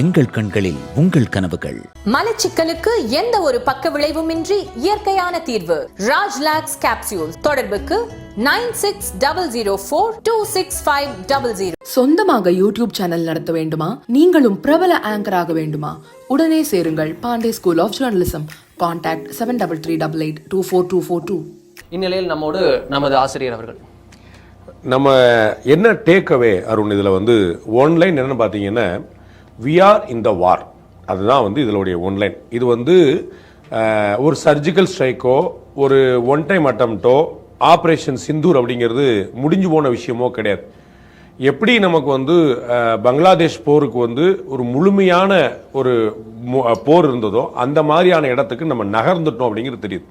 எங்கள் கண்களில் உங்கள் கனவுகள். மலச்சிக்கலுக்கு எந்த ஒரு பக்க விளைவுமின்றி இயற்கையான தீர்வு? ராஜ்லாக்ஸ் கேப்சூல் தொடர்புக்கு nine six double zero four two six five double zero. சொந்தமாக யூடியூப் சேனல் நடத்த வேண்டுமா? நீங்களும் பிரபல ஆங்கர் ஆக வேண்டுமா? உடனே சேருங்கள் Pandey school of journalism contact seven double three double eight two four two four two இந்நிலையில் நம்மோடு நமது ஆசிரியர் அவர்கள். நம்ம என்ன டேக் அவே அருண் இதில் வந்து ஒன்லைன் என்னன்னு பார்த்தீங்கன்னா வி ஆர் இன் த வார் அதுதான் வந்து இதனுடைய ஒன்லைன் இது வந்து ஒரு சர்ஜிக்கல் ஸ்ட்ரைக்கோ ஒரு ஒன் டைம் அட்டம்ப்டோ ஆப்ரேஷன் சிந்தூர் அப்படிங்கிறது முடிஞ்சு போன விஷயமோ கிடையாது. எப்படி நமக்கு வந்து பங்களாதேஷ் போருக்கு வந்து ஒரு முழுமையான ஒரு போர் இருந்ததோ அந்த மாதிரியான இடத்துக்கு நம்ம நகர்ந்துட்டோம் அப்படிங்கிறது தெரியுது.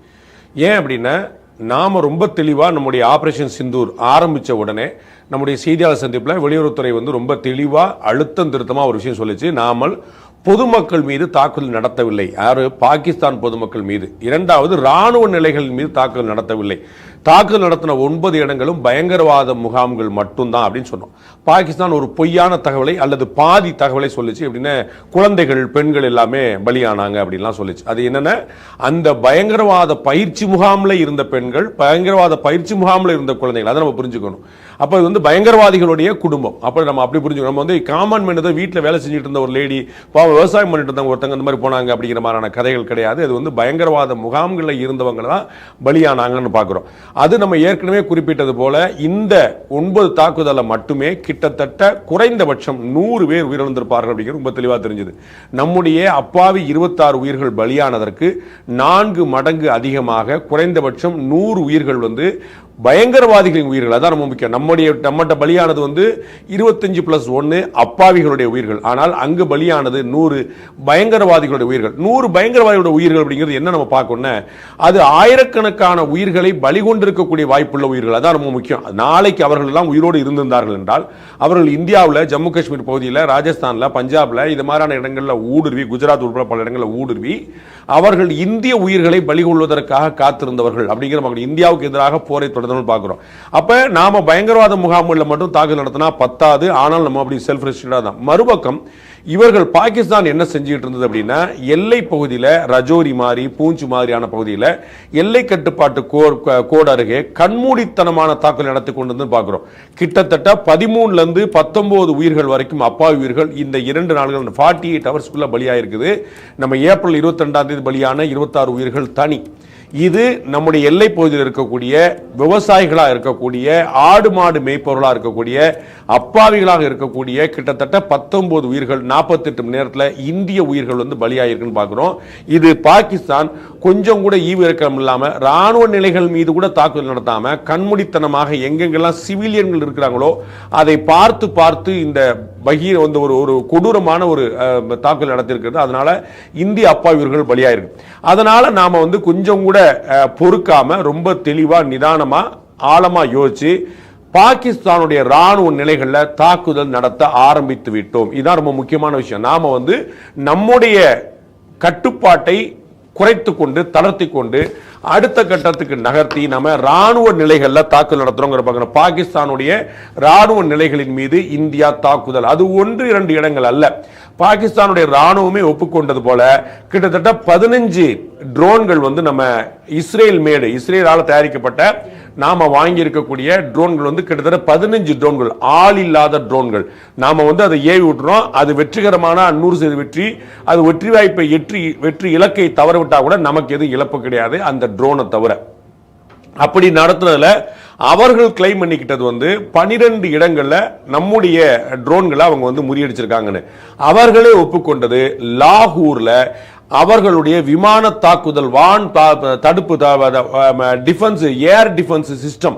ஏன் அப்படின்னா நாம் ரொம்ப தெளிவாக நம்முடைய ஆப்ரேஷன் சிந்தூர் ஆரம்பித்த உடனே நம்முடைய செய்தியாளர் சந்திப்பில் வெளியுறவுத்துறை வந்து ரொம்ப தெளிவாக அழுத்தம் திருத்தமாக ஒரு விஷயம் சொல்லிச்சு. நாமல் பொதுமக்கள் மீது தாக்குதல் நடத்தவில்லை. யார்? பாகிஸ்தான் பொதுமக்கள் மீது. இரண்டாவது ராணுவ நிலைகள் மீது தாக்குதல் நடத்தவில்லை. தாக்குதல் நடத்தின ஒன்பது இடங்களும் பயங்கரவாத முகாம்கள் மட்டும்தான் அப்படின்னு சொன்னோம். பாகிஸ்தான் ஒரு பொய்யான தகவலை அல்லது பாதி தகவலை சொல்லுச்சு அப்படின்னு குழந்தைகள் பெண்கள் எல்லாமே பலியானாங்க அப்படின்லாம் சொல்லிச்சு. அது என்னன்னா அந்த பயங்கரவாத பயிற்சி முகாம்ல இருந்த பெண்கள் பயங்கரவாத பயிற்சி முகாம்ல இருந்த குழந்தைகள் அதை நம்ம புரிஞ்சுக்கணும். அப்போ இது வந்து பயங்கரவாதிகளுடைய குடும்பம். அப்போ நம்ம அப்படி புரிஞ்சுக்கணும். நம்ம வந்து காமன் மேன் ஏதோ வீட்டில் வேலை செஞ்சுட்டு இருந்த ஒரு லேடி பாவம் விவசாயம் பண்ணிட்டு இருந்தாங்க ஒருத்தங்க இந்த மாதிரி போனாங்க அப்படிங்கிற மாதிரியான கதைகள் கிடையாது. அது வந்து பயங்கரவாத முகாம்களில் இருந்தவங்க தான் பலியானாங்கன்னு பார்க்குறோம் அது நம்ம ஏற்கனவே குறிப்பிட்டது போல இந்த ஒன்பது தாக்குதலை மட்டுமே கிட்டத்தட்ட குறைந்தபட்சம் நூறு பேர் உயிரிழந்திருப்பார்கள் அப்படிங்கிறது ரொம்ப தெளிவாக தெரிஞ்சது. நம்முடைய அப்பாவி இருபத்தாறு உயிர்கள் பலியானதற்கு நான்கு மடங்கு அதிகமாக குறைந்தபட்சம் நூறு உயிர்கள் வந்து பயங்கரவாதிகளின் உயிர்கள். அதான் ரொம்ப முக்கியம். நம்ம நம்முடைய நம்மகிட்ட பலியானது வந்து இருபத்தஞ்சு ப்ளஸ் ஒன்று அப்பாவிகளுடைய உயிர்கள். ஆனால் அங்கு பலியானது நூறு பயங்கரவாதிகளுடைய உயிர்கள். நூறு பயங்கரவாதிகளுடைய உயிர்கள் அப்படிங்கிறது என்ன நம்ம பார்க்கணும்னா அது ஆயிரக்கணக்கான உயிர்களை பலி கொண்டிருக்கக்கூடிய வாய்ப்புள்ள உயிர்கள். அதான் ரொம்ப முக்கியம். நாளைக்கு அவர்கள் எல்லாம் உயிரோடு இருந்திருந்தார்கள் என்றால் அவர்கள் இந்தியாவில் ஜம்மு காஷ்மீர் பகுதியில் ராஜஸ்தானில் பஞ்சாபில் இது மாதிரியான இடங்களில் ஊடுருவி குஜராத் உட்பட பல இடங்களில் ஊடுருவி அவர்கள் இந்திய உயிர்களை பலி கொள்வதற்காக காத்திருந்தவர்கள் அப்படிங்கிற மக்கள் இந்தியாவுக்கு எதிராக போரை தொடர்ந்து பார்க்குறோம். அப்போ நாம பயங்கரவாத முகாம்களில் மட்டும் தாக்குதல் நடத்தினா பத்தாது. ஆனால் நம்ம அப்படி செல்ஃப் ரெஸ்ட்ரிக்டா தான். மறுபக்கம் இவர்கள் பாகிஸ்தான் என்ன செஞ்சுக்கிட்டு இருந்தது அப்படின்னா எல்லை பகுதியில் ரஜோரி மாதிரி பூஞ்சு மாதிரியான பகுதியில் எல்லை கட்டுப்பாட்டு கோர் கோடு அருகே கண்மூடித்தனமான தாக்குதல் நடத்தி கொண்டு வந்து பார்க்கிறோம் கிட்டத்தட்ட பதிமூணுலேருந்து இருந்து பத்தொன்பது உயிர்கள் வரைக்கும் அப்பாவி உயிர்கள் இந்த இரண்டு நாள்கள் ஃபார்ட்டி எயிட் ஹவர்ஸ்க்குள்ளே பலியாக இருக்குது நம்ம ஏப்ரல் இருபத்தி ரெண்டாம் தேதி பலியான இருபத்தாறு உயிர்கள் தனி. இது நம்முடைய எல்லை பகுதியில் இருக்கக்கூடிய விவசாயிகளாக இருக்கக்கூடிய ஆடு மாடு மேய்ப்பவர்களாக இருக்கக்கூடிய அப்பாவிகளாக இருக்கக்கூடிய கிட்டத்தட்ட பத்தொன்பது உயிர்கள் நாற்பத்தெட்டு மணி நேரத்தில் இந்திய உயிர்கள் வந்து பலியாயிருக்குன்னு பார்க்குறோம். இது பாகிஸ்தான் கொஞ்சம் கூட ஈவு இறக்கம் இல்லாமல் ராணுவ நிலைகள் மீது கூட தாக்குதல் நடத்தாமல் கண்மூடித்தனமாக எங்கெங்கெல்லாம் சிவிலியன்கள் இருக்கிறாங்களோ அதை பார்த்து பார்த்து இந்த பகீர் வந்து ஒரு ஒரு கொடூரமான ஒரு தாக்குதல் நடத்திருக்கிறது அதனால இந்திய அப்பாவியர்கள் பலியாயிருக்கு. அதனால நாம வந்து கொஞ்சம் கூட பொறுக்காம ரொம்ப தெளிவா நிதானமா ஆழமா யோசிச்சு பாகிஸ்தானுடைய ராணுவ நிலைகளில் தாக்குதல் நடத்த ஆரம்பித்து விட்டோம். இதுதான் ரொம்ப முக்கியமான விஷயம். நாம வந்து நம்முடைய கட்டுப்பாட்டை குறைத்து கொண்டு தளர்த்தி கொண்டு அடுத்த கட்டத்துக்கு நகர்த்தி நம்ம ராணுவ நிலைகளில் தாக்குதல் நடத்துகிறோங்கிற பார்க்கணும். பாகிஸ்தானுடைய ராணுவ நிலைகளின் மீது இந்தியா தாக்குதல். அது ஒன்று இரண்டு இடங்கள் அல்ல. பாகிஸ்தானுடைய ராணுவமே ஒப்புக்கொண்டது போல கிட்டத்தட்ட பதினஞ்சு ட்ரோன்கள் வந்து நம்ம இஸ்ரேல் மேடு இஸ்ரேலால் தயாரிக்கப்பட்ட நாம வாங்கியிருக்கக்கூடிய ட்ரோன்கள் வந்து கிட்டத்தட்ட பதினஞ்சு ட்ரோன்கள் ஆள் இல்லாத ட்ரோன்கள் நாம வந்து அதை ஏவி விட்டுறோம். அது வெற்றிகரமான நூறு சதவீத வெற்றி. அது வெற்றி வாய்ப்பை வெற்றி வெற்றி இலக்கை தவற கூட நமக்கு எதுவும் இழப்பு கிடையாது அந்த ட்ரோனை தவிர. அப்படி நடத்துனதுல அவர்கள் கிளைம் பண்ணிக்கிட்டது வந்து பனிரெண்டு இடங்கள்ல நம்முடைய ட்ரோன்களை அவங்க வந்து முறியடிச்சிருக்காங்கன்னு. அவர்களே ஒப்புக்கொண்டது லாகூர்ல அவர்களுடைய விமான தாக்குதல் வான் தா- தடுப்பு டிஃபென்ஸ் ஏர் டிஃபென்ஸ் சிஸ்டம்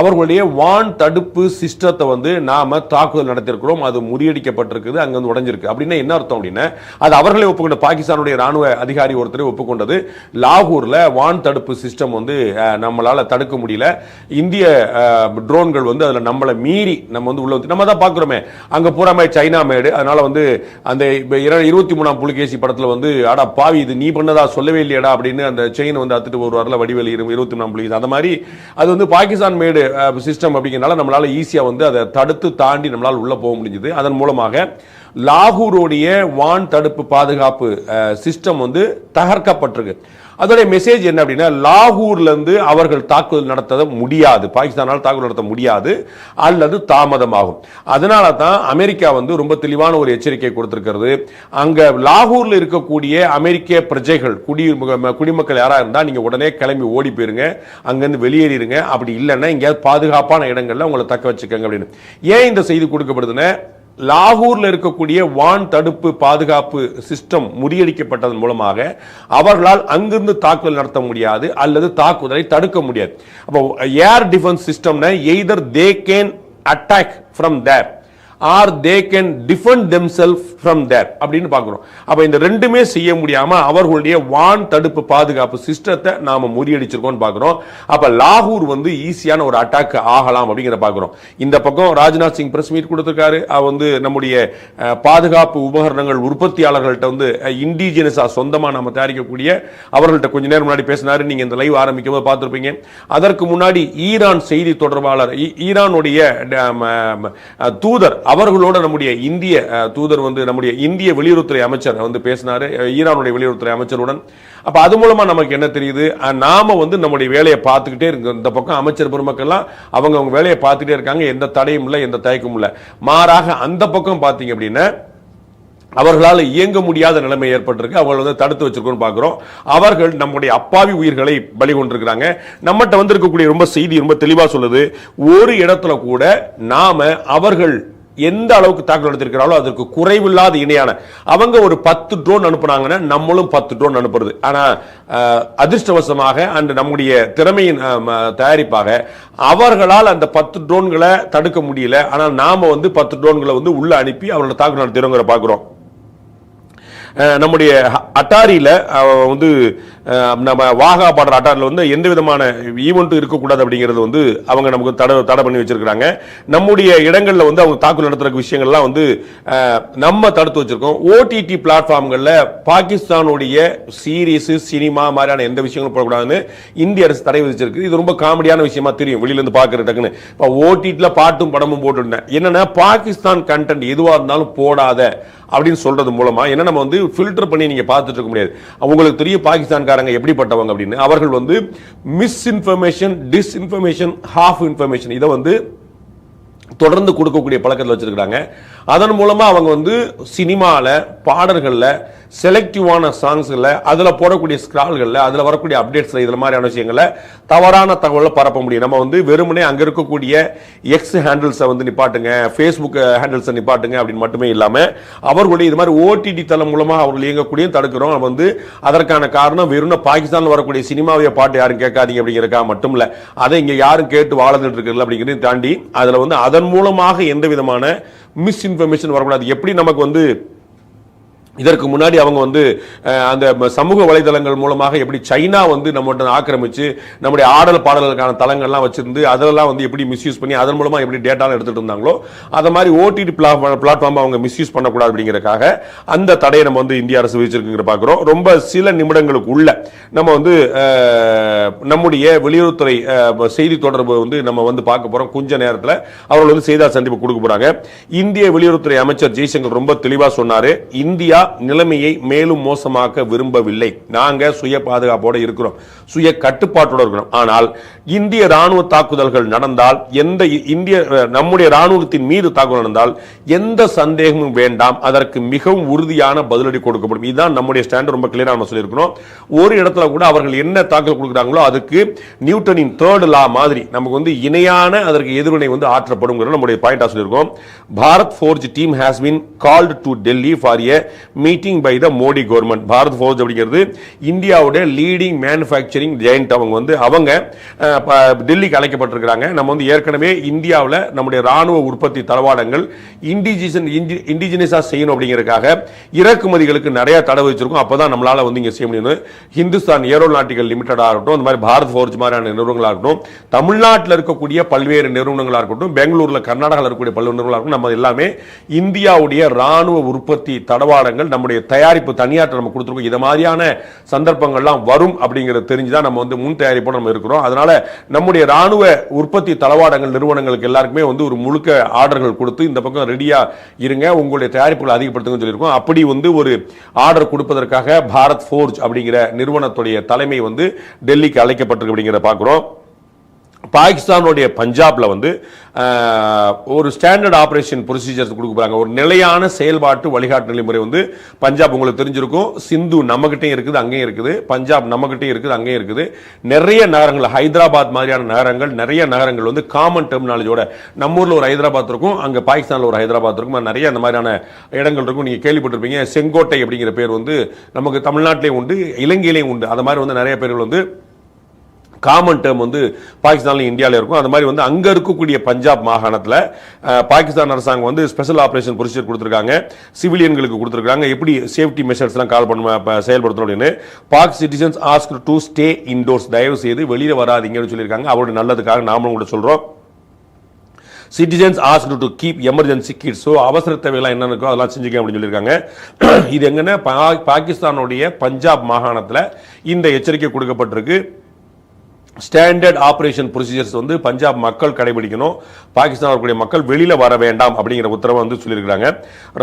அவர்களுடைய வான் தடுப்பு சிஸ்டத்தை வந்து நாம் தாக்குதல் நடத்தியிருக்கிறோம். அது முறியடிக்கப்பட்டிருக்குது அங்கே வந்து உடஞ்சிருக்கு. அப்படின்னா என்ன அர்த்தம் அப்படின்னா அது அவர்களே ஒப்புக்கொண்ட பாகிஸ்தானுடைய ராணுவ அதிகாரி ஒருத்தர் ஒப்புக்கொண்டது. லாகூரில் வான் தடுப்பு சிஸ்டம் வந்து நம்மளால் தடுக்க முடியல. இந்திய ட்ரோன்கள் வந்து அதில் நம்மளை மீறி நம்ம வந்து உள்ள நம்ம தான் பார்க்குறோமே அங்கே பூராமே சைனா மேடு. அதனால் வந்து அந்த இருபத்தி மூணாம் புலிகேசி படத்தில் வந்து அடா பாவி இது நீ பண்ணதா? சொல்லவே இல்லையடா அப்படின்னு அந்த செயின் வந்து அத்துட்டு ஒரு வரல இருபத்தி மூணாம் புலிகேசி. அந்த மாதிரி அது வந்து பாகிஸ்தான் மேடு. சிஸ்டம் அப்படிங்கிறனால நம்மளால ஈஸியா வந்து அதை தடுத்து தாண்டி நம்மளால உள்ள போக முடிஞ்சது. அதன் மூலமாக லாகூருடைய வான் தடுப்பு பாதுகாப்பு சிஸ்டம் வந்து தகர்க்கப்பட்டிருக்கு. அதோடைய மெசேஜ் என்ன அப்படின்னா லாகூர்லேருந்து அவர்கள் தாக்குதல் நடத்த முடியாது. பாகிஸ்தானால் தாக்குதல் நடத்த முடியாது அல்லது தாமதமாகும். அதனால தான் அமெரிக்கா வந்து ரொம்ப தெளிவான ஒரு எச்சரிக்கை கொடுத்துருக்கிறது. அங்கே லாகூரில் இருக்கக்கூடிய அமெரிக்க பிரஜைகள் குடி குடிமக்கள் யாராக இருந்தால் நீங்கள் உடனே கிளம்பி ஓடி போயிருங்க அங்கேருந்து வெளியேறிடுங்க அப்படி இல்லைன்னா எங்கேயாவது பாதுகாப்பான இடங்களில் உங்களை தக்க வச்சுக்கோங்க அப்படின்னு. ஏன் இந்த செய்தி கொடுக்கப்படுதுன்னா லாகூரில் இருக்கக்கூடிய வான் தடுப்பு பாதுகாப்பு சிஸ்டம் முறியடிக்கப்பட்டதன் மூலமாக அவர்களால் அங்கிருந்து தாக்குதல் நடத்த முடியாது அல்லது தாக்குதலை தடுக்க முடியாது. அப்போ air defence சிஸ்டம்னா either they can attack from there or they can defend themselves from there அப்படின்னு பார்க்குறோம். அப்போ இந்த ரெண்டுமே செய்ய முடியாமல் அவர்களுடைய வான் தடுப்பு பாதுகாப்பு சிஸ்டத்தை நாம் முறியடிச்சிருக்கோம்னு பார்க்குறோம். அப்போ லாகூர் வந்து ஈஸியான ஒரு அட்டாக் ஆகலாம் அப்படிங்கிற பார்க்குறோம். இந்த பக்கம் ராஜ்நாத் சிங் பிரஸ் மீட் கொடுத்துருக்காரு. அவர் வந்து நம்முடைய பாதுகாப்பு உபகரணங்கள் உற்பத்தியாளர்கள்ட்ட வந்து இண்டிஜினஸாக சொந்தமாக நம்ம தயாரிக்கக்கூடிய அவர்கள்ட்ட கொஞ்ச நேரம் முன்னாடி பேசினாரு. நீங்கள் இந்த லைவ் ஆரம்பிக்கும் போது பார்த்துருப்பீங்க. அதற்கு முன்னாடி ஈரான் செய்தி தொடர்பாளர் ஈரானுடைய தூதர் அவர்களோட நம்முடைய இந்திய தூதர் வந்து நம்முடைய இந்திய வெளியுறவுத்துறை அமைச்சர் வந்து பேசினாரு ஈரானுடைய வெளியுறவுத்துறை அமைச்சருடன். அப்போ அது மூலமாக நமக்கு என்ன தெரியுது? நாம வந்து நம்முடைய வேலையை பார்த்துக்கிட்டே இருக்கு இந்த பக்கம் அமைச்சர் பெருமக்கள்லாம் அவங்க அவங்க வேலையை பார்த்துட்டே இருக்காங்க எந்த தடையும் இல்லை எந்த தயக்கமும் இல்லை. மாறாக அந்த பக்கம் பார்த்தீங்க அப்படின்னா அவர்களால் இயங்க முடியாத நிலைமை ஏற்பட்டிருக்கு. அவர்கள் வந்து தடுத்து வச்சிருக்கோம்னு பார்க்குறோம் அவர்கள் நம்முடைய அப்பாவி உயிர்களை பலி கொண்டிருக்கிறாங்க நம்மகிட்ட வந்திருக்கக்கூடிய ரொம்ப செய்தி ரொம்ப தெளிவாக சொல்லுது. ஒரு இடத்துல கூட நாம் அவர்கள் எந்த அளவுக்கு தாக்குதல் நடத்திருக்கிறாங்களோ அதற்கு குறைவில்லாத இணையான. அவங்க ஒரு பத்து ட்ரோன் அனுப்புனாங்கன்னா நம்மளும் பத்து ட்ரோன் அனுப்புறது. ஆனால் அதிர்ஷ்டவசமாக அந்த நம்முடைய திறமையின் தயாரிப்பாக அவர்களால் அந்த பத்து ட்ரோன்களை தடுக்க முடியல. ஆனால் நாம வந்து பத்து ட்ரோன்களை வந்து உள்ள அனுப்பி அவர்களை தாக்குதல் நடத்திடுங்கிற பார்க்குறோம். நம்முடைய அட்டாரியில் வந்து நம்ம வாகா பாடுற அட்டாரில் வந்து எந்த விதமான ஈவெண்ட்டும் இருக்கக்கூடாது அப்படிங்கிறது வந்து அவங்க நமக்கு தடை தடை பண்ணி வச்சிருக்கிறாங்க. நம்முடைய இடங்களில் வந்து அவங்க தாக்குதல் நடத்துகிற விஷயங்கள்லாம் வந்து நம்ம தடுத்து வச்சிருக்கோம். ஓடிடி பிளாட்ஃபார்ம்களில் பாகிஸ்தானுடைய சீரீஸு சினிமா மாதிரியான எந்த விஷயங்களும் போடக்கூடாதுன்னு இந்திய அரசு தடை விதிச்சிருக்கு. இது ரொம்ப காமெடியான விஷயமா தெரியும். வெளியிலேருந்து பார்க்குற டக்குன்னு. இப்போ ஓடிடியில் பாட்டும் படமும் போட்டுருந்தேன். என்னென்னா பாகிஸ்தான் கண்டென்ட் எதுவாக இருந்தாலும் போடாத அப்படின்னு சொல்றது மூலமா என்ன நம்ம வந்து ஃபில்டர் பண்ணி நீங்க பார்த்துட்டு இருக்க முடியாது. அவங்களுக்கு தெரியும் பாகிஸ்தான் பணக்காரங்க எப்படிப்பட்டவங்க அப்படின்னு அவர்கள் வந்து misinformation disinformation half information இதை வந்து தொடர்ந்து கொடுக்கக்கூடிய பழக்கத்தில் வச்சிருக்காங்க அதன் மூலமா அவங்க வந்து சினிமாவில் பாடல்கள்ல செலக்டிவான சாங்ஸில் அதில் போடக்கூடிய ஸ்கிரால்களில் அதில் வரக்கூடிய அப்டேட்ஸில் இதில் மாதிரியான விஷயங்களை தவறான தகவலை பரப்ப முடியும். நம்ம வந்து வெறுமனே அங்கே இருக்கக்கூடிய எக்ஸ் ஹேண்டில்ஸை வந்து நிப்பாட்டுங்க ஃபேஸ்புக் ஹேண்டில்ஸை நிப்பாட்டுங்க அப்படின்னு மட்டுமே இல்லாமல் அவர்களுடைய இது மாதிரி ஓடிடி தளம் மூலமாக அவர்கள் இயங்கக்கூடிய தடுக்கிறோம். வந்து அதற்கான காரணம் வெறும் பாகிஸ்தானில் வரக்கூடிய சினிமாவிய பாட்டு யாரும் கேட்காதீங்க அப்படிங்கிறதுக்காக மட்டும் இல்லை அதை இங்கே யாரும் கேட்டு வாழ்ந்துட்டு இருக்கிறது அப்படிங்கிறதையும் தாண்டி அதில் வந்து அதன் மூலமாக எந்த விதமான மிஸ் இன்ஃபர்மேஷன் வரக்கூடாது. எப்படி நமக்கு வந்து இதற்கு முன்னாடி அவங்க வந்து அந்த சமூக வலைதளங்கள் மூலமாக எப்படி சைனா வந்து நம்மகிட்ட ஆக்கிரமிச்சு நம்முடைய ஆடல் பாடல்களுக்கான தளங்கள்லாம் வச்சிருந்து அதெல்லாம் வந்து எப்படி மிஸ்யூஸ் பண்ணி அதன் மூலமாக எப்படி டேட்டாலாம் எடுத்துகிட்டு இருந்தாங்களோ அதை மாதிரி ஓடிடி பிளாட்ஃபார்ம் அவங்க மிஸ்யூஸ் பண்ணக்கூடாது அப்படிங்கிறக்காக அந்த தடையை நம்ம வந்து இந்திய அரசு விதிச்சிருக்குங்கிற பார்க்குறோம் ரொம்ப சில நிமிடங்களுக்கு உள்ள நம்ம வந்து நம்முடைய வெளியுறவுத்துறை செய்தி தொடர்பு வந்து நம்ம வந்து பார்க்க போகிறோம் கொஞ்ச நேரத்தில் அவர்கள் வந்து செய்தியாளர் சந்திப்பு கொடுக்க போகிறாங்க இந்திய வெளியுறவுத்துறை அமைச்சர் ஜெய்சங்கர் ரொம்ப தெளிவாக சொன்னார். இந்தியா நிலைமையை மேலும் மோசமாக்க விரும்பவில்லை. நாங்க சுய பாதுகாப்போட இருக்கிறோம். சுய கட்டுப்பாட்டோட இருக்கிறோம். ஆனால் இந்திய ராணுவ தாக்குதல்கள் நடந்தால் எந்த இந்திய நம்முடைய ராணுவத்தின் மீது தாக்குதல் நடந்தால் எந்த சந்தேகமும் வேண்டாம். அதற்கு மிகவும் உறுதியான பதிலடி கொடுக்கப்படும். இதுதான் நம்முடைய ஸ்டாண்ட் ரொம்ப கிளியராக நம்ம சொல்லியிருக்கிறோம். ஒரு இடத்துல கூட அவர்கள் என்ன தாக்கல் கொடுக்குறாங்களோ அதுக்கு நியூட்டனின் தேர்ட் லா மாதிரி நமக்கு வந்து இணையான அதற்கு எதிர்வினை வந்து ஆற்றப்படும் நம்முடைய பாயிண்டாக சொல்லியிருக்கோம். Bharat forge team has been called to Delhi for a meeting by the Modi government Bharat force அப்படிங்கிறது இந்தியாவுடைய லீடிங் மேனுஃபேக்சரிங் ஜெயண்ட் அவங்க வந்து அவங்க ப- டெல்லிக்கு அழைக்கப்பட்டிருக்கிறாங்க. நம்ம வந்து ஏற்கனவே இந்தியாவில் நம்முடைய ராணுவ உற்பத்தி தளவாடங்கள் இண்டிஜிசன் இண்டிஜினியஸாக செய்யணும் அப்படிங்கிறதுக்காக இறக்குமதிகளுக்கு நிறையா தடை வச்சிருக்கோம். அப்பதான் நம்மளால் வந்து இங்கே செய்ய முடியும் ஹிந்துஸ்தான் ஏரோநாட்டிக்கல் லிமிடெடாக இருக்கட்டும் அந்த மாதிரி பாரத் ஃபோர்ஜ் மாதிரியான நிறுவனங்களாக இருக்கட்டும் தமிழ்நாட்டில் இருக்கக்கூடிய பல்வேறு நிறுவனங்களாக இருக்கட்டும் பெங்களூரில் கர்நாடகாவில் இருக்கக்கூடிய பல்வேறு நிறுவனங்களாக இருக்கட்டும் நம்ம எல்லாமே இந்தியாவுடைய ராணுவ உற்பத்தி தடவாடங்கள் நம்முடைய தயாரிப்பு தனியாற்ற நம்ம கொடுத்துருக்கோம். இது மாதிரியான சந்தர்ப்பங்கள்லாம் வரும் அப்படிங்கறது தெரிஞ்சு தான் நம்ம வந்து முன் தயாரிப்போடு நம்ம இருக்கிறோம். அதனால நம்முடைய ராணுவ உற்பத்தி தளவாடங்கள் நிறுவனங்களுக்கு எல்லாருக்குமே வந்து ஒரு முழுக்க ஆர்டர்கள் கொடுத்து இந்த பக்கம் ரெடியாக இருங்க உங்களுடைய தயாரிப்புகளை அதிகப்படுத்துங்க சொல்லியிருக்கோம். அப்படி வந்து ஒரு ஆர்டர் கொடுப்பதற்காக பாரத் ஃபோர்ஜ் அப்படிங்கிற நிறுவனத்துடைய தலைமை வந்து டெல்லிக்கு அழைக்கப்பட்டிருக்கு அப்படிங்கிறத பார்க்குறோம். பாகிஸ்தானுடைய பஞ்சாப்ல வந்து ஒரு ஸ்டாண்டர்ட் ஆப்ரேஷன் ப்ரொசீஜர்ஸ் கொடுக்குறாங்க ஒரு நிலையான செயல்பாட்டு வழிகாட்டு நெறிமுறை வந்து பஞ்சாப் உங்களுக்கு தெரிஞ்சிருக்கும். சிந்து நம்மகிட்டையும் இருக்குது அங்கேயும் இருக்குது. பஞ்சாப் நம்மகிட்டயும் இருக்குது அங்கேயும் இருக்குது. நிறைய நகரங்கள் ஹைதராபாத் மாதிரியான நகரங்கள் நிறைய நகரங்கள் வந்து காமன் டெர்மினாலஜியோட நம்ம ஊரில் ஒரு ஹைதராபாத் இருக்கும் அங்கே பாகிஸ்தானில் ஒரு ஹைதராபாத் இருக்கும். நிறைய அந்த மாதிரியான இடங்கள் இருக்கும். நீங்கள் கேள்விப்பட்டிருப்பீங்க. செங்கோட்டை அப்படிங்கிற பேர் வந்து நமக்கு தமிழ்நாட்டிலேயும் உண்டு இலங்கையிலேயும் உண்டு. அது மாதிரி வந்து நிறைய பேர்கள் வந்து காமன் டேர்ம் வந்து பாகிஸ்தான்ல இந்தியாவில் இருக்கும். அந்த மாதிரி வந்து அங்க இருக்கக்கூடிய பஞ்சாப் மாகாணத்தில் பாகிஸ்தான் அரசாங்கம் வந்து ஸ்பெஷல் ஆபரேஷன் ப்ரொசீஜர் கொடுத்துருக்காங்க. சிவிலியன்களுக்கு கொடுத்துருக்காங்க. எப்படி சேஃப்டி மெஷர்ஸ்லாம் கால் பண்ண செயல்படுத்தணும் அப்படின்னு. Pak citizens ask to stay indoors தயவு செய்து வெளியில வராதிங்கன்னு சொல்லியிருக்காங்க. அவருடைய நல்லதுக்காக நாமளும் கூட சொல்றோம். Citizens ask to keep emergency kits so அவசர தேவையெல்லாம் என்ன இருக்கோ அதெல்லாம் செஞ்சுக்க அப்படின்னு சொல்லியிருக்காங்க. இது எங்கன்னா பா- பாகிஸ்தானுடைய பஞ்சாப் மாகாணத்தில் இந்த எச்சரிக்கை கொடுக்கப்பட்டிருக்கு. ஸ்டாண்டர்ட் ஆப்ரேஷன் ப்ரொசீஜர்ஸ் வந்து பஞ்சாப் மக்கள் கடைபிடிக்கணும். பாகிஸ்தான் வரக்கூடிய மக்கள் வெளியில் வர வேண்டாம் அப்படிங்கிற உத்தரவை வந்து சொல்லியிருக்காங்க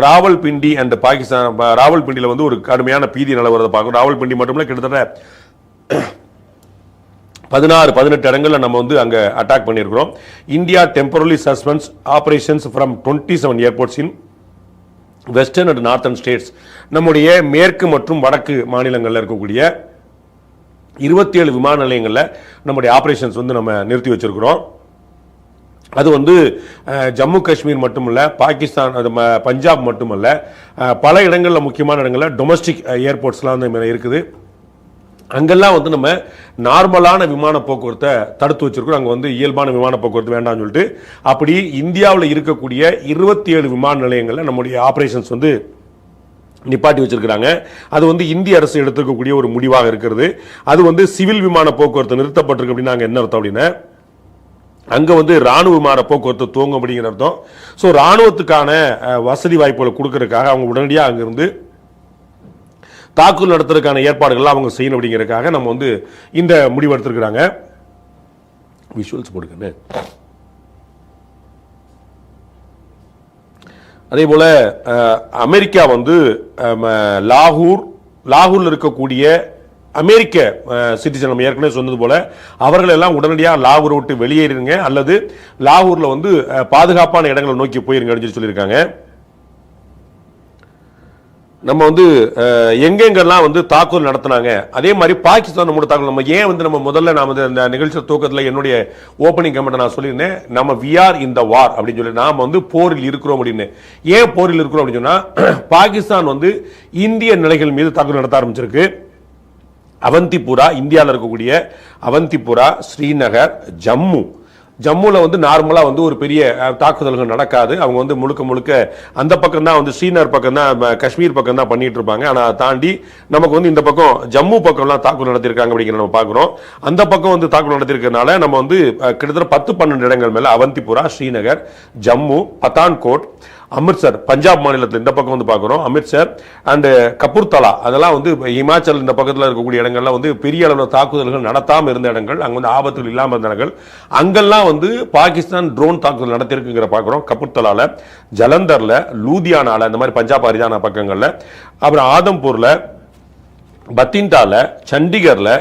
ராவல்பிண்டி அண்ட் பாகிஸ்தான் ராவல்பிண்டியில் வந்து ஒரு கடுமையான பீதி நிலவரத்தை பார்க்கணும். ராவல்பிண்டி மட்டுமில்ல கிட்டத்தட்ட பதினாறு பதினெட்டு இடங்களில் நம்ம வந்து அங்கே அட்டாக் பண்ணியிருக்கிறோம். India temporary suspends operations from twenty seven airports in western and northern states நம்முடைய மேற்கு மற்றும் வடக்கு மாநிலங்களில் இருக்கக்கூடிய இருபத்தி ஏழு விமான நிலையங்களில் நம்முடைய ஆப்ரேஷன்ஸ் வந்து நம்ம நிறுத்தி வச்சிருக்கிறோம். அது வந்து ஜம்மு காஷ்மீர் மட்டுமல்ல பாகிஸ்தான் அது ம- பஞ்சாப் மட்டுமல்ல பல இடங்களில் முக்கியமான இடங்களில் டொமஸ்டிக் ஏர்போர்ட்ஸ்லாம் வந்து இருக்குது. அங்கெல்லாம் வந்து நம்ம நார்மலான விமான போக்குவரத்தை தடுத்து வச்சிருக்கோம் அங்கே வந்து இயல்பான விமான போக்குவரத்து வேண்டாம்னு சொல்லிட்டு அப்படி இந்தியாவில் இருக்கக்கூடிய இருபத்தி ஏழு விமான நிலையங்களில் நம்முடைய ஆப்ரேஷன்ஸ் வந்து நிப்பாட்டி வச்சிருக்கிறாங்க. அது வந்து இந்திய அரசு எடுத்திருக்கக்கூடிய ஒரு முடிவாக இருக்கிறது. அது வந்து சிவில் விமான போக்குவரத்து நிறுத்தப்பட்டிருக்கு அப்படின்னு நாங்கள் என்ன அர்த்தம் அப்படின்னா அங்கே வந்து ராணுவ விமான போக்குவரத்து துவங்கும் அப்படிங்கிற அர்த்தம். ஸோ ராணுவத்துக்கான வசதி வாய்ப்புகளை கொடுக்கறதுக்காக அவங்க உடனடியாக அங்கிருந்து தாக்குதல் நடத்துறதுக்கான ஏற்பாடுகள்லாம் அவங்க செய்யணும் அப்படிங்கிறதுக்காக நம்ம வந்து இந்த முடிவு எடுத்திருக்கிறாங்க. விஷுவல்ஸ் போடுங்கன்னு அதே போல் அமெரிக்கா வந்து லாகூர் லாகூரில் இருக்கக்கூடிய அமெரிக்க சிட்டிசன் நம்ம ஏற்கனவே சொன்னது போல அவர்கள் எல்லாம் உடனடியாக லாகூரை விட்டு வெளியேறிடுங்க அல்லது லாகூரில் வந்து பாதுகாப்பான இடங்களை நோக்கி போயிருங்க அப்படின்னு சொல்லி சொல்லியிருக்காங்க. நம்ம வந்து எங்கெங்கெல்லாம் வந்து தாக்குதல் நடத்தினாங்க அதே மாதிரி பாகிஸ்தான் நம்மளோட தாக்குதல் நம்ம ஏன் வந்து நம்ம முதல்ல நாம வந்து அந்த நிகழ்ச்சி தூக்கத்தில் என்னுடைய ஓப்பனிங் கமெண்ட் நான் சொல்லியிருந்தேன் நம்ம வி ஆர் இன் த வார் அப்படின்னு சொல்லி நாம் வந்து போரில் இருக்கிறோம் அப்படின்னு. ஏன் போரில் இருக்கிறோம் அப்படின்னு சொன்னால் பாகிஸ்தான் வந்து இந்திய நிலைகள் மீது தாக்குதல் நடத்த ஆரம்பிச்சிருக்கு. அவந்திபுரா இந்தியாவில் இருக்கக்கூடிய அவந்திபுரா ஸ்ரீநகர் ஜம்மு ஜம்முவில் வந்து நார்மலாக வந்து ஒரு பெரிய தாக்குதல்கள் நடக்காது. அவங்க வந்து முழுக்க முழுக்க அந்த பக்கம் தான் வந்து ஸ்ரீநகர் பக்கம் தான் காஷ்மீர் பக்கம் தான் பண்ணிட்டு இருப்பாங்க ஆனால் அதை தாண்டி நமக்கு வந்து இந்த பக்கம் ஜம்மு பக்கம்லாம் தாக்குதல் நடத்திருக்காங்க அப்படிங்கிற நம்ம பார்க்குறோம் அந்த பக்கம் வந்து தாக்குதல் நடத்திருக்கனால நம்ம வந்து கிட்டத்தட்ட பத்து பன்னெண்டு இடங்கள் மேலே அவந்திபுரா ஸ்ரீநகர் ஜம்மு பத்தான்கோட் அமிர்த்சர் பஞ்சாப் மாநிலத்தில் இந்த பக்கம் வந்து பார்க்குறோம் அமிர்த்சர் அண்டு கபூர்தலா அதெல்லாம் வந்து இமாச்சல் இந்த பக்கத்தில் இருக்கக்கூடிய இடங்கள்லாம் வந்து பெரிய அளவில் தாக்குதல்கள் நடத்தாமல் இருந்த இடங்கள் அங்கே வந்து ஆபத்துகள் இல்லாமல் இருந்த இடங்கள். அங்கெல்லாம் வந்து பாகிஸ்தான் ட்ரோன் தாக்குதல் நடத்திருக்குங்கிற பார்க்குறோம். கபூர்தலாவில் ஜலந்தரில் லூதியானாவில் இந்த மாதிரி பஞ்சாப் ஹரியானா பக்கங்களில் அப்புறம் ஆதம்பூரில் பத்திண்டாவில் சண்டிகரில்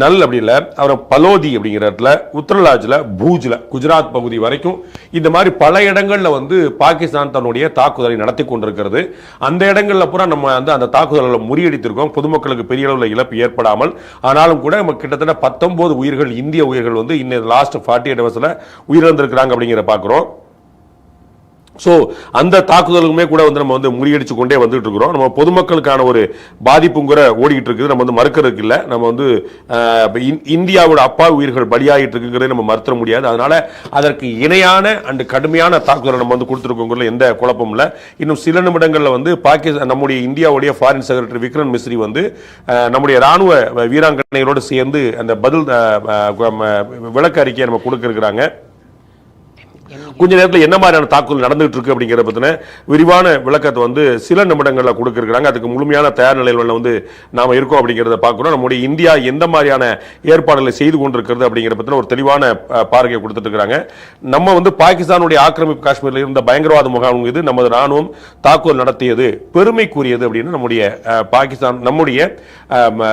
நல் அப்படி இல்லை அப்புறம் பலோதி அப்படிங்கிற இடத்துல உத்தரலாஜில் பூஜில் குஜராத் பகுதி வரைக்கும் இந்த மாதிரி பல இடங்களில் வந்து பாகிஸ்தான் தன்னுடைய தாக்குதலை நடத்தி கொண்டிருக்கிறது. அந்த இடங்களில் பூரா நம்ம வந்து அந்த தாக்குதல்களை முறியடித்திருக்கோம். பொதுமக்களுக்கு பெரிய அளவில் இழப்பு ஏற்படாமல். ஆனாலும் கூட நம்ம கிட்டத்தட்ட பத்தொன்பது உயிர்கள் இந்திய உயிர்கள் வந்து இன்னும் லாஸ்ட் ஃபார்ட்டி எயிட் ஹவர்ஸில் உயிரிழந்திருக்கிறாங்க அப்படிங்கிற பார்க்குறோம். ஸோ அந்த தாக்குதலுக்குமே கூட வந்து நம்ம வந்து முறியடிச்சு கொண்டே வந்துட்டு இருக்கிறோம் நம்ம பொதுமக்களுக்கான ஒரு பாதிப்புங்கிற ஓடிக்கிட்டு இருக்குது நம்ம வந்து மறுக்கிறதுக்கு இல்லை நம்ம வந்து இந்- இந்தியாவோட அப்பா உயிர்கள் பலியாகிட்டு இருக்குங்கிறதை நம்ம மறுத்த முடியாது. அதனால அதற்கு இணையான அண்ட் கடுமையான தாக்குதலை நம்ம வந்து கொடுத்துருக்கோங்கிறதுல எந்த குழப்பமும் இல்லை. இன்னும் சில நிமிடங்களில் வந்து பாகிஸ்தான் நம்முடைய இந்தியாவுடைய ஃபாரின் செக்ரட்டரி விக்ரம் மிஸ்ரி வந்து நம்முடைய ராணுவ வீராங்கனைகளோடு சேர்ந்து அந்த பதில் விளக்க அறிக்கையை நம்ம கொடுக்க இருக்கிறாங்க. கொஞ்ச நேரத்தில் என்ன மாதிரியான தாக்குதல் நடந்துகிட்டு இருக்கு அப்படிங்கிற பத்தின விரிவான விளக்கத்தை வந்து சில நிமிடங்களில் கொடுக்கிருக்கிறாங்க. அதுக்கு முழுமையான தயார் நிலையில் வந்து நாம இருக்கோம் அப்படிங்கிறத பார்க்குறோம் நம்முடைய இந்தியா எந்த மாதிரியான ஏற்பாடுகளை செய்து கொண்டிருக்கிறது அப்படிங்கிற பத்தின ஒரு தெளிவான பார்வையை கொடுத்துட்டு இருக்கிறாங்க நம்ம வந்து பாகிஸ்தானுடைய ஆக்கிரமிப்பு காஷ்மீரில் இருந்த பயங்கரவாத முகாம் மீது நமது ராணுவம் தாக்குதல் நடத்தியது பெருமைக்குரியது அப்படின்னு நம்முடைய பாகிஸ்தான் நம்முடைய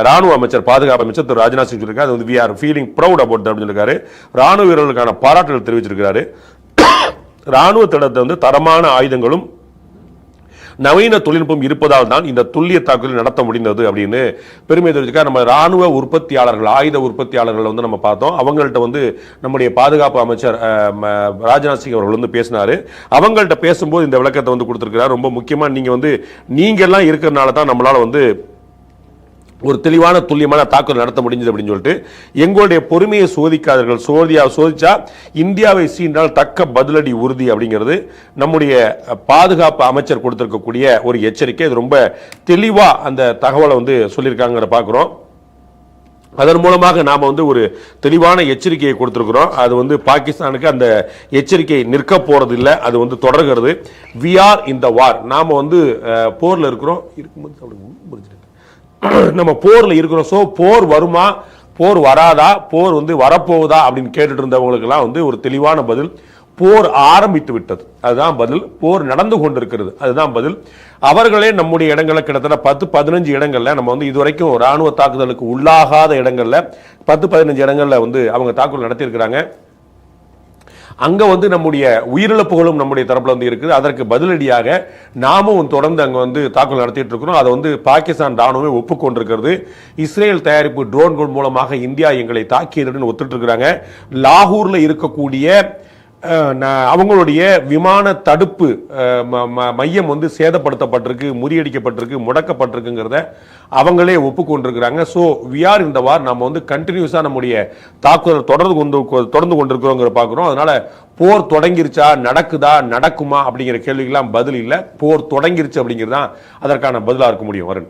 ராணுவ அமைச்சர் பாதுகாப்பு அமைச்சர் திரு ராஜ்நாத் சிங் சொல்லியிருக்காரு. அது வந்து we are feeling proud about அப்படின்னு சொல்லியிருக்காரு. ராணுவ வீரர்களுக்கான பாராட்டுகள் தெரிவிச்சிருக்கிறாரு. ராணுவ வந்து தரமான ஆயுதங்களும் நவீன தொழில்நுட்பம் இருப்பதால் தான் இந்த துல்லிய தாக்குதல் நடத்த முடிந்தது அப்படின்னு பெருமை தெரிவிச்சுக்க நம்ம ராணுவ உற்பத்தியாளர்கள் ஆயுத உற்பத்தியாளர்கள் வந்து நம்ம பார்த்தோம். அவங்கள்ட்ட வந்து நம்முடைய பாதுகாப்பு அமைச்சர் ம- ராஜ்நாத் சிங் அவர்கள் வந்து பேசினாரு. அவங்கள்ட்ட பேசும்போது இந்த விளக்கத்தை வந்து கொடுத்துருக்கிறார். ரொம்ப முக்கியமாக நீங்கள் வந்து நீங்கள்லாம் இருக்கிறனால தான் நம்மளால் வந்து ஒரு தெளிவான துல்லியமான தாக்குதல் நடத்த முடிஞ்சது அப்படின்னு சொல்லிட்டு எங்களுடைய பொறுமையை சோதிக்காதீர்கள் சோதியா சோதிச்சா இந்தியாவை சீண்டால் தக்க பதிலடி உறுதி அப்படிங்கிறது நம்முடைய பாதுகாப்பு அமைச்சர் கொடுத்திருக்கக்கூடிய ஒரு எச்சரிக்கை. இது ரொம்ப தெளிவாக அந்த தகவலை வந்து சொல்லியிருக்காங்கிற பார்க்குறோம். அதன் மூலமாக நாம் வந்து ஒரு தெளிவான எச்சரிக்கையை கொடுத்துருக்குறோம். அது வந்து பாகிஸ்தானுக்கு அந்த எச்சரிக்கை நிற்க போகிறது இல்லை அது வந்து தொடர்கிறது. வி ஆர் இந்த வார் நாம் வந்து போரில் இருக்கிறோம். இருக்கும்போது சாப்பிடுங்க. முடிஞ்சிருக்கு. நம்ம போரில் இருக்கிறோம். ஸோ போர் வருமா? போர் வராதா? போர் வந்து வரப்போகுதா? அப்படின்னு கேட்டுட்டு இருந்தவங்களுக்கெல்லாம் வந்து ஒரு தெளிவான பதில் போர் ஆரம்பித்து விட்டது. அதுதான் பதில். போர் நடந்து கொண்டிருக்கிறது. அதுதான் பதில். அவர்களே நம்முடைய இடங்களில் கிட்டத்தட்ட பத்து பதினஞ்சு இடங்களில் நம்ம வந்து இதுவரைக்கும் ராணுவ தாக்குதலுக்கு உள்ளாகாத இடங்களில் பத்து பதினஞ்சு இடங்களில் வந்து அவங்க தாக்குதல் நடத்தியிருக்கிறாங்க. அங்கே வந்து நம்முடைய உயிரிழப்புகளும் நம்முடைய தரப்பில் வந்து இருக்குது. அதற்கு பதிலடியாக நாமும் தொடர்ந்து அங்கே வந்து தாக்குதல் நடத்திட்டு இருக்கிறோம். அதை வந்து பாகிஸ்தான் ராணுவமே ஒப்புக்கொண்டிருக்கிறது. இஸ்ரேல் தயாரிப்பு ட்ரோன்கள் மூலமாக இந்தியா எங்களை தாக்கியதுன்னு ஒத்துட்டு இருக்கிறாங்க. லாகூரில் இருக்கக்கூடிய அவங்களுடைய விமான தடுப்பு ம- ம- மையம் வந்து சேதப்படுத்தப்பட்டிருக்கு முறியடிக்கப்பட்டிருக்கு முடக்கப்பட்டிருக்குங்கிறத அவங்களே ஒப்புக்கொண்டிருக்கிறாங்க. ஸோ வி ஆர் இந்த வார் நம்ம வந்து கண்டினியூஸாக நம்முடைய தாக்குதல் தொடர்ந்து கொண்டு தொடர்ந்து கொண்டிருக்கிறோங்கிற பார்க்குறோம் அதனால் போர் தொடங்கிருச்சா நடக்குதா நடக்குமா அப்படிங்கிற கேள்விக்கெல்லாம் பதில் இல்லை. போர் தொடங்கிருச்சு அப்படிங்கிறது தான் அதற்கான பதிலாக இருக்க முடியும் வருண்.